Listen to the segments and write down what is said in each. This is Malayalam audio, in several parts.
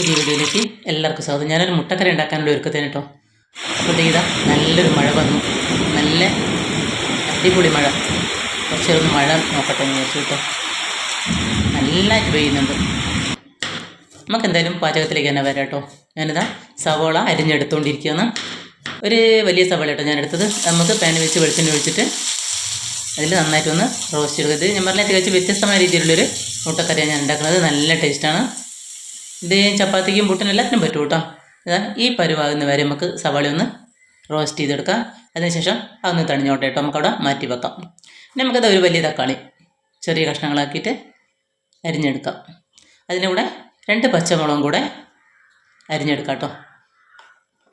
പുതിയ വീഡിയോയിലേക്ക് എല്ലാവർക്കും സ്വാഗതം. ഞാനൊരു മുട്ടക്കറി ഉണ്ടാക്കാനുള്ള ഒരുക്കത്തിന് കേട്ടോ അപ്പോൾ ഇതാ നല്ലൊരു മഴ വന്നു. നല്ല അടിപൊളി മഴ. കുറച്ചൊന്ന് മഴ നോക്കട്ടെ എന്ന് വിചാരിച്ചു കേട്ടോ നല്ലതായിട്ട് പെയ്യുന്നുണ്ട്. നമുക്ക് എന്തായാലും പാചകത്തിലേക്ക് തന്നെ വരാം കേട്ടോ ഞാനിതാ സവോള അരിഞ്ഞെടുത്തുകൊണ്ടിരിക്കുകയാണ് ഒരു വലിയ സവോള കേട്ടോ ഞാൻ എടുത്തത്. നമുക്ക് പാൻ വെച്ച് വെളിച്ചെണ്ണ ഒഴിച്ചിട്ട് അതിൽ നന്നായിട്ടൊന്ന് റോസ്റ്റ് ഇത് ഞാൻ പറഞ്ഞ തികച്ച് വ്യത്യസ്തമായ രീതിയിലുള്ളൊരു മുട്ടക്കറിയാണ് ഞാൻ ഉണ്ടാക്കുന്നത്. നല്ല ടേസ്റ്റാണ് ഇത് ചപ്പാത്തിക്കും പുട്ടിനും എല്ലാത്തിനും പറ്റും കേട്ടോ ഇതാ ഈ പരുവാകുന്ന വരെ നമുക്ക് സവാള ഒന്ന് റോസ്റ്റ് ചെയ്തെടുക്കാം. അതിനുശേഷം അതൊന്ന് തണിഞ്ഞോട്ടെ കേട്ടോ നമുക്കവിടെ മാറ്റി വെക്കാം. പിന്നെ നമുക്കത് ഒരു വലിയ തക്കാളി ചെറിയ കഷ്ണങ്ങളാക്കിയിട്ട് അരിഞ്ഞെടുക്കാം. അതിന്റെ കൂടെ രണ്ട് പച്ചമുളകും കൂടെ അരിഞ്ഞെടുക്കാം കേട്ടോ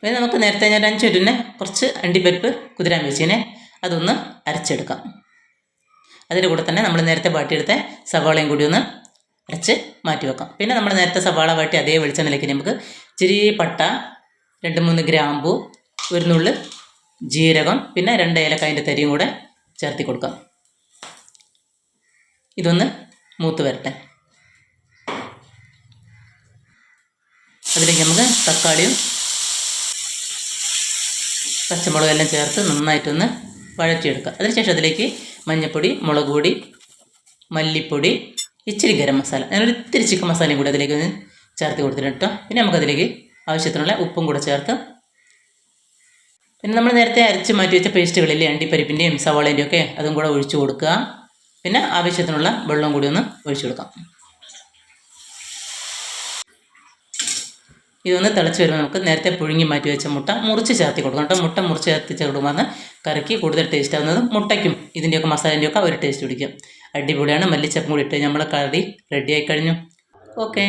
പിന്നെ നമുക്ക് നേരത്തെ ഞാൻ അഞ്ച് മിനിറ്റിന് കുറച്ച് അണ്ടിപ്പരിപ്പ് കുതിരാൻ വെച്ചതിനെ അതൊന്ന് അരച്ചെടുക്കാം. അതിന്റെ കൂടെ തന്നെ നമ്മൾ നേരത്തെ വാട്ടിയെടുത്ത സവാളയും കൂടി ഒന്ന് അരച്ച് മാറ്റി വെക്കാം. പിന്നെ നമ്മൾ നേരത്തെ സവാള വാട്ടി അതേ വെളിച്ചെണ്ണയിലേക്ക് നമുക്ക് ഇച്ചിരി പട്ട രണ്ട് മൂന്ന് ഗ്രാമ്പു ഒരു നുള്ള് ജീരകം പിന്നെ രണ്ട് ഏലക്കായന്റെ തരിയും കൂടെ ചേർത്തി കൊടുക്കാം. ഇതൊന്ന് മൂത്ത് വരട്ടെ. അതിലേക്ക് നമുക്ക് തക്കാളിയും പച്ചമുളകും എല്ലാം ചേർത്ത് നന്നായിട്ടൊന്ന് വഴറ്റിയെടുക്കുക അതിനുശേഷം അതിലേക്ക് മഞ്ഞൾപ്പൊടി മുളക് പൊടി മല്ലിപ്പൊടി ഇച്ചിരി ഗരം മസാല. ഞാനൊരു ഇത്തിരി ചിക്കൻ മസാലയും കൂടി അതിലേക്ക് ഒന്ന് ചേർത്ത് കൊടുത്തിട്ടുണ്ട് കേട്ടോ. പിന്നെ നമുക്കതിലേക്ക് ആവശ്യത്തിനുള്ള ഉപ്പും കൂടെ ചേർത്ത് പിന്നെ നമ്മൾ നേരത്തെ അരച്ച് മാറ്റി വെച്ച പേസ്റ്റുകളില്ലേ അണ്ടിപ്പരിപ്പിന്റെയും സവാളേന്റെയും ഒക്കെ അതും കൂടെ ഒഴിച്ച് കൊടുക്കുക. പിന്നെ ആവശ്യത്തിനുള്ള വെള്ളം കൂടി ഒന്ന് ഒഴിച്ചു കൊടുക്കാം. ഇതൊന്ന് തിളച്ച് വരുമ്പോൾ നമുക്ക് നേരത്തെ പുഴുങ്ങി മാറ്റി വെച്ച മുട്ട മുറിച്ച് ചേർത്തി കൊടുക്കണം കേട്ടോ. മുട്ട മുറിച്ച് ചേർത്തി ചേർക്കുമ്പോൾ കറിക്ക് കൂടുതൽ ടേസ്റ്റ് ആവുന്നത് മുട്ടയ്ക്കും ഇതിന്റെയൊക്കെ മസാലേന്റെയൊക്കെ ഒരു ടേസ്റ്റ് പിടിക്കും. അടിപൊളിയാണ്. മല്ലിച്ചപ്പും കൂടി ഇട്ട് നമ്മളെ കറി റെഡി ആയി കഴിഞ്ഞു. ഓക്കേ